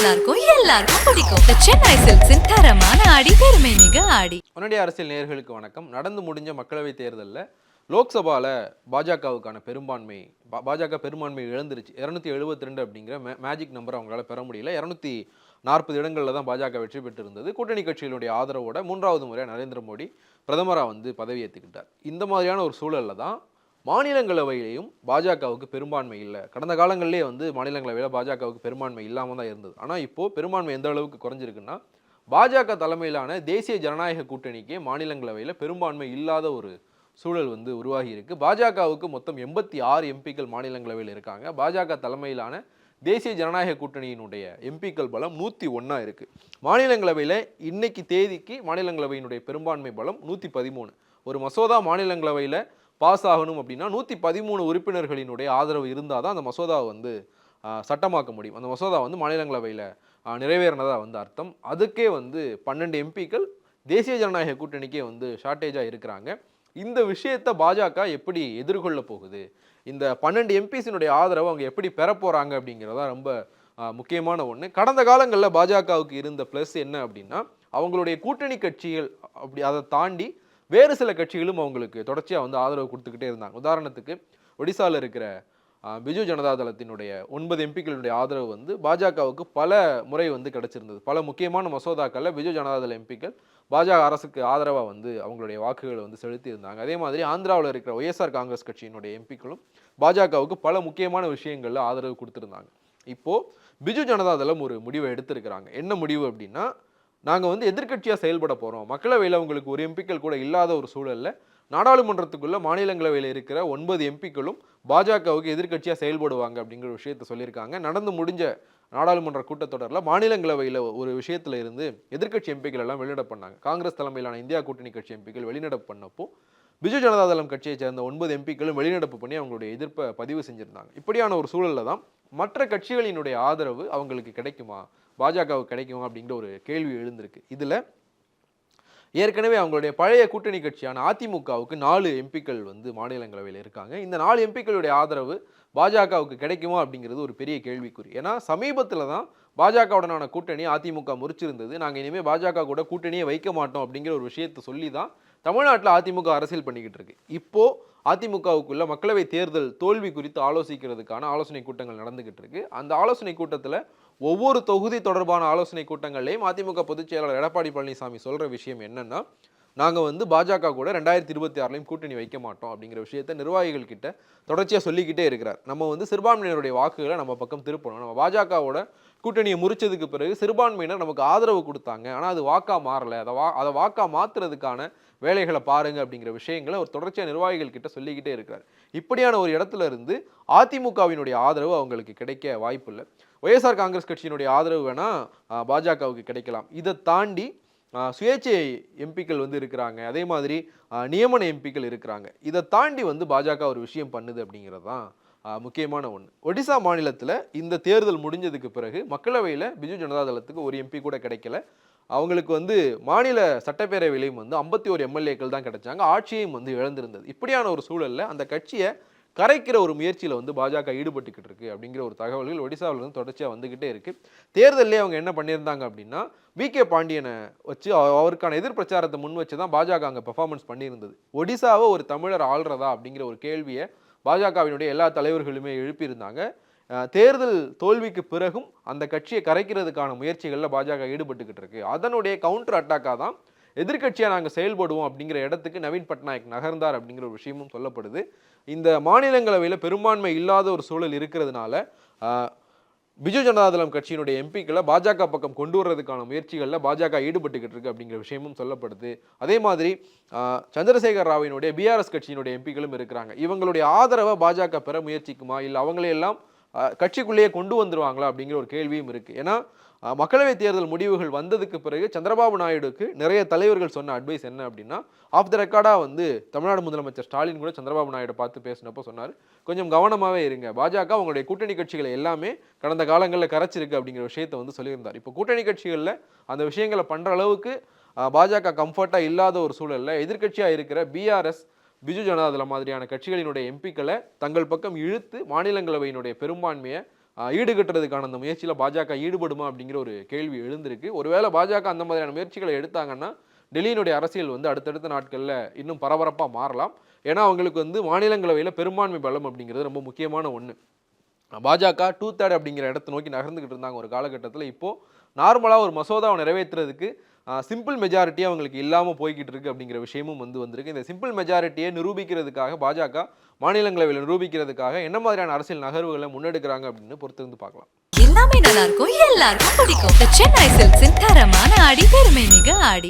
நல்லா இருக்கும் எல்லாருக்கும் பிடிக்கும். The சென்னை சில்க்ஸின் தரமான ஆடி பெருமை மிக ஆடி. உடனடி அரசியல் நேர்களுக்கு வணக்கம். நடந்து முடிஞ்ச மக்களவைத் தேர்தலில் லோக்சபாவில் பாஜகவுக்கான பெரும்பான்மை பாஜக பெரும்பான்மை இழந்துருச்சு. இரநூத்தி எழுபத்தி ரெண்டு அப்படிங்கிற மே மேஜிக் நம்பர் அவங்களால பெற முடியல. இரநூத்தி நாற்பது இடங்களில் தான் பாஜக வெற்றி பெற்றிருந்தது. கூட்டணி கட்சிகளுடைய ஆதரவோட மூன்றாவது முறையாக நரேந்திர மோடி பிரதமராக வந்து பதவியேற்றுக்கிட்டார் இந்த மாதிரியான ஒரு சூழலில் தான் மாநிலங்களவையிலையும் பாஜகவுக்கு பெரும்பான்மை இல்லை. கடந்த காலங்களிலே வந்து மாநிலங்களவையில் பாஜகவுக்கு பெரும்பான்மை இல்லாமல் தான் இருந்தது. ஆனால் இப்போது பெரும்பான்மை எந்த அளவுக்கு குறைஞ்சிருக்குன்னா பாஜக தலைமையிலான தேசிய ஜனநாயக கூட்டணிக்கு மாநிலங்களவையில் பெரும்பான்மை இல்லாத ஒரு சூழல் வந்து உருவாகி இருக்கு. பாஜகவுக்கு மொத்தம் எண்பத்தி ஆறு எம்பிக்கள் மாநிலங்களவையில் இருக்காங்க. பாஜக தலைமையிலான தேசிய ஜனநாயக கூட்டணியினுடைய எம்பிக்கள் பலம் நூற்றி ஒன்றா இருக்குது மாநிலங்களவையில் இன்னைக்கு தேதிக்கு மாநிலங்களவையினுடைய பெரும்பான்மை பலம் நூற்றி பதிமூணு. ஒரு மசோதா மாநிலங்களவையில் பாஸ் ஆகணும் அப்படின்னா நூற்றி பதிமூணு உறுப்பினர்களினுடைய ஆதரவு இருந்தால் தான் அந்த மசோதாவை வந்து சட்டமாக்க முடியும். அந்த மசோதா வந்து மாநிலங்களவையில் நிறைவேறினதாக வந்து அர்த்தம். அதுக்கே வந்து பன்னெண்டு எம்பிக்கள் தேசிய ஜனநாயக கூட்டணிக்கே வந்து ஷார்ட்டேஜாக இருக்கிறாங்க. இந்த விஷயத்தை பாஜக எப்படி எதிர்கொள்ள போகுது? இந்த பன்னெண்டு எம்பிஸினுடைய ஆதரவு அவங்க எப்படி பெற போகிறாங்க அப்படிங்கிறதா ரொம்ப முக்கியமான ஒன்று கடந்த காலங்களில் பாஜகவுக்கு இருந்த ப்ளஸ் என்ன அப்படின்னா அவங்களுடைய கூட்டணி கட்சிகள் அப்படி அதை தாண்டி வேறு சில கட்சிகளும் அவங்களுக்கு தொடர்ச்சியாக வந்து ஆதரவு கொடுத்துக்கிட்டே இருந்தாங்க. உதாரணத்துக்கு ஒடிசாவில் இருக்கிற பிஜு ஜனதா தளத்தினுடைய ஒன்பது எம்பிக்களுடைய ஆதரவு வந்து பாஜகவுக்கு பல முறை வந்து கிடைச்சிருந்தது. பல முக்கியமான மசோதாக்களில் பிஜு ஜனதாதள எம்பிக்கள் பாஜக அரசுக்கு ஆதரவாக வந்து அவங்களுடைய வாக்குகளை வந்து செலுத்தியிருந்தாங்க. அதே மாதிரி ஆந்திராவில் இருக்கிற ஒய்எஸ்ஆர் காங்கிரஸ் கட்சியினுடைய எம்பிக்களும் பாஜகவுக்கு பல முக்கியமான விஷயங்களில் ஆதரவு கொடுத்துருந்தாங்க. இப்போது பிஜு ஜனதா தளம் ஒரு முடிவை எடுத்திருக்கிறாங்க. என்ன முடிவு அப்படின்னா நாங்கள் வந்து எதிர்க்கட்சியாக செயல்பட போகிறோம் மக்களவையில் அவங்களுக்கு ஒரு எம்பிக்கள் கூட இல்லாத ஒரு சூழலில் நாடாளுமன்றத்துக்குள்ள மாநிலங்களவையில் இருக்கிற ஒன்பது எம்பிக்களும் பாஜகவுக்கு எதிர்க்கட்சியாக செயல்படுவாங்க அப்படிங்கிற விஷயத்த சொல்லியிருக்காங்க. நடந்து முடிஞ்ச நாடாளுமன்ற கூட்டத்தொடரில் மாநிலங்களவையில் ஒரு விஷயத்தில் இருந்து எதிர்க்கட்சி எம்பிக்கள் எல்லாம் வெளிநடப்பு பண்ணாங்க. காங்கிரஸ் தலைமையிலான இந்தியா கூட்டணி கட்சி எம்பிக்கள் வெளிநடப்பு பண்ணப்போ பிஜு ஜனதா தளம் கட்சியை சேர்ந்த ஒன்பது எம்பிக்களும் வெளிநடப்பு பண்ணி அவங்களுடைய எதிர்ப்பை பதிவு செஞ்சுருந்தாங்க. இப்படியான ஒரு சூழலில் தான் மற்ற கட்சிகளினுடைய ஆதரவு அவங்களுக்கு கிடைக்குமா? பாஜகவுக்கு கிடைக்குமா அப்படிங்கிற ஒரு கேள்வி எழுந்திருக்கு. இதில் ஏற்கனவே அவங்களுடைய பழைய கூட்டணி கட்சியான அதிமுகவுக்கு நாலு எம்பிக்கள் வந்து மாநிலங்களவையில் இருக்காங்க. இந்த நாலு எம்பிக்களுடைய ஆதரவு பாஜகவுக்கு கிடைக்குமா அப்படிங்கிறது ஒரு பெரிய கேள்விக்குறி. ஏன்னா சமீபத்தில் தான் பாஜகவுடனான கூட்டணி அதிமுக முறிச்சிருந்தது. நாங்கள் இனிமேல் பாஜக கூட கூட்டணியே வைக்க மாட்டோம் அப்படிங்கிற ஒரு விஷயத்தை சொல்லி தான் தமிழ்நாட்டில் அதிமுக அரசியல் பண்ணிக்கிட்டு இருக்கு. இப்போது அதிமுகவுக்குள்ள மக்களவை தேர்தல் தோல்வி குறித்து ஆலோசிக்கிறதுக்கான ஆலோசனை கூட்டங்கள் நடந்துகிட்டு இருக்கு. அந்த ஆலோசனை கூட்டத்தில் ஒவ்வொரு தொகுதி தொடர்பான ஆலோசனை கூட்டங்கள்லையும் அதிமுக பொதுச் செயலாளர் எடப்பாடி பழனிசாமி சொல்கிற விஷயம் என்னென்னா நாங்கள் வந்து பாஜக கூட ரெண்டாயிரத்தி இருபத்தி ஆறுலையும் கூட்டணி வைக்க மாட்டோம் அப்படிங்கிற விஷயத்த நிர்வாகிகள் கிட்ட தொடர்ச்சியாக சொல்லிக்கிட்டே இருக்கிறார். நம்ம வந்து சிறுபான்மையினருடைய வாக்குகளை நம்ம பக்கம் திருப்பணும். நம்ம பாஜகவோட கூட்டணியை முறிச்சதுக்கு பிறகு சிறுபான்மையினர் நமக்கு ஆதரவு கொடுத்தாங்க. ஆனால் அது வாக்கா மாறலை. அதை வா அதை வாக்கா மாற்றுறதுக்கான வேலைகளை பாருங்க அப்படிங்கிற விஷயங்களை ஒரு தொடர்ச்சியாக நிர்வாகிகள் கிட்ட சொல்லிக்கிட்டே இருக்கிறார். இப்படியான ஒரு இடத்துல இருந்து அதிமுகவினுடைய ஆதரவு அவங்களுக்கு கிடைக்க வாய்ப்பு இல்லை. ஒய்எஸ்ஆர் காங்கிரஸ் கட்சியினுடைய ஆதரவு வேணால் பாஜகவுக்கு கிடைக்கலாம். இதை தாண்டி சுயேட்சை எம்பிக்கள் வந்து இருக்கிறாங்க. அதே மாதிரி நியமன எம்பிக்கள் இருக்கிறாங்க. இதை தாண்டி வந்து பாஜக ஒரு விஷயம் பண்ணுது அப்படிங்கிறது தான் முக்கியமான ஒன்று ஒடிசா மாநிலத்தில் இந்த தேர்தல் முடிஞ்சதுக்கு பிறகு மக்களவையில் பிஜு ஜனதா தளத்துக்கு ஒரு எம்பி கூட கிடைக்கல. அவங்களுக்கு வந்து மாநில சட்டப்பேரவையிலையும் வந்து ஐம்பத்தி ஒரு எம்எல்ஏக்கள் தான் கிடைச்சாங்க. ஆட்சியையும் வந்து இழந்திருந்தது. இப்படியான ஒரு சூழலில் அந்த கட்சியை கரைக்கிற ஒரு முயற்சியில் வந்து பாஜக ஈடுபட்டுக்கிட்டு இருக்கு அப்படிங்கிற ஒரு தகவல்கள் ஒடிசாவில் வந்து தொடர்ச்சியாக வந்துக்கிட்டே இருக்கு. தேர்தல்லே அவங்க என்ன பண்ணியிருந்தாங்க அப்படின்னா வி. கே. பாண்டியனை வச்சு அவருக்கான எதிர் பிரச்சாரத்தை முன் வச்சு தான் பாஜக அங்கே பெர்ஃபார்மன்ஸ் பண்ணியிருந்தது. ஒடிசாவை ஒரு தமிழர் ஆள்றதா அப்படிங்கிற ஒரு கேள்வியை பாஜகவினுடைய எல்லா தலைவர்களுமே எழுப்பியிருந்தாங்க. தேர்தல் தோல்விக்கு பிறகும் அந்த கட்சியை கரைக்கிறதுக்கான முயற்சிகளில் பாஜக ஈடுபட்டுக்கிட்டு இருக்கு. அதனுடைய கவுண்டர் அட்டாக்காக தான் எதிர்க்கட்சியாக நாங்கள் செயல்படுவோம் அப்படிங்கிற இடத்துக்கு நவீன் பட்நாயக் நகர்ந்தார் அப்படிங்கிற ஒரு விஷயமும் சொல்லப்படுது. இந்த மாநிலங்களவையில் பெரும்பான்மை இல்லாத ஒரு சூழல் இருக்கிறதுனால பிஜு ஜனதாதளம் கட்சியினுடைய எம்பிக்களை பாஜக பக்கம் கொண்டு வர்றதுக்கான முயற்சிகளில் பாஜக ஈடுபட்டுக்கிட்டு இருக்கு அப்படிங்கிற விஷயமும் சொல்லப்படுது. அதே மாதிரி சந்திரசேகர் ராவினுடைய பிஆர்எஸ் கட்சியினுடைய எம்பிக்களும் இருக்கிறாங்க. இவங்களுடைய ஆதரவை பாஜக பெற முயற்சிக்குமா? இல்லை அவங்களையெல்லாம் கட்சிக்குள்ளேயே கொண்டு வந்துருவாங்களா அப்படிங்கிற ஒரு கேள்வியும் இருக்குது ஏன்னா மக்களவைத் தேர்தல் முடிவுகள் வந்ததுக்கு பிறகு சந்திரபாபு நாயுடுக்கு நிறைய தலைவர்கள் சொன்ன அட்வைஸ் என்ன அப்படின்னா ஆஃப் த ரெக்கார்டாக வந்து தமிழ்நாடு முதலமைச்சர் ஸ்டாலின் கூட சந்திரபாபு நாயுடு பார்த்து பேசினப்போ சொன்னார். கொஞ்சம் கவனமாகவே இருங்க. பாஜக அவங்களுடைய கூட்டணி கட்சிகளை எல்லாமே கடந்த காலங்களில் கரைச்சிருக்கு அப்படிங்கிற விஷயத்தை வந்து சொல்லியிருந்தார். இப்போ கூட்டணி கட்சிகளில் அந்த விஷயங்களை பண்ணுற அளவுக்கு பாஜக கம்ஃபர்ட்டாக இல்லாத ஒரு சூழலில் எதிர்க்கட்சியாக இருக்கிற பிஆர்எஸ் பிஜு ஜனதாதள மாதிரியான கட்சிகளினுடைய எம்பிக்களை தங்கள் பக்கம் இழுத்து மாநிலங்களவையினுடைய பெரும்பான்மையை ஈடுகட்டுறதுக்கான அந்த முயற்சியில் பாஜக ஈடுபடுமா அப்படிங்கிற ஒரு கேள்வி எழுந்திருக்கு. ஒருவேளை பாஜக அந்த மாதிரியான முயற்சிகளை எடுத்தாங்கன்னா டெல்லியினுடைய அரசியல் வந்து அடுத்தடுத்த நாட்களில் இன்னும் பரபரப்பாக மாறலாம். ஏன்னா அவங்களுக்கு வந்து மாநிலங்களவையில் பெரும்பான்மை பலம் அப்படிங்கிறது ரொம்ப முக்கியமான ஒன்று பாஜக டூ தேர்ட் அப்படிங்கிற இடத்தை நோக்கி நகர்ந்துக்கிட்டு இருந்தாங்க ஒரு காலகட்டத்தில். இப்போது நார்மலாக ஒரு மசோதாவை நிறைவேற்றுறதுக்கு சிம்பிள் மெஜாரிட்டி அவங்களுக்கு இல்லாமல் போய்கிட்டு இருக்கு அப்படிங்கிற விஷயமும் வந்து வந்திருக்கு. இந்த சிம்பிள் மெஜாரிட்டியை நிரூபிக்கிறதுக்காக பாஜக மாநிலங்களவையில் நிரூபிக்கிறதுக்காக என்ன மாதிரியான அரசியல் நகர்வுகளை முன்னெடுக்கிறாங்க அப்படின்னு பொறுத்திருந்து பார்க்கலாம். எல்லாமே நல்லா இருக்கும். எல்லாருக்கும் பிடிக்கும். சென்னை சில்க்ஸின் தரமான ஆடி பெருமை மிக ஆடி.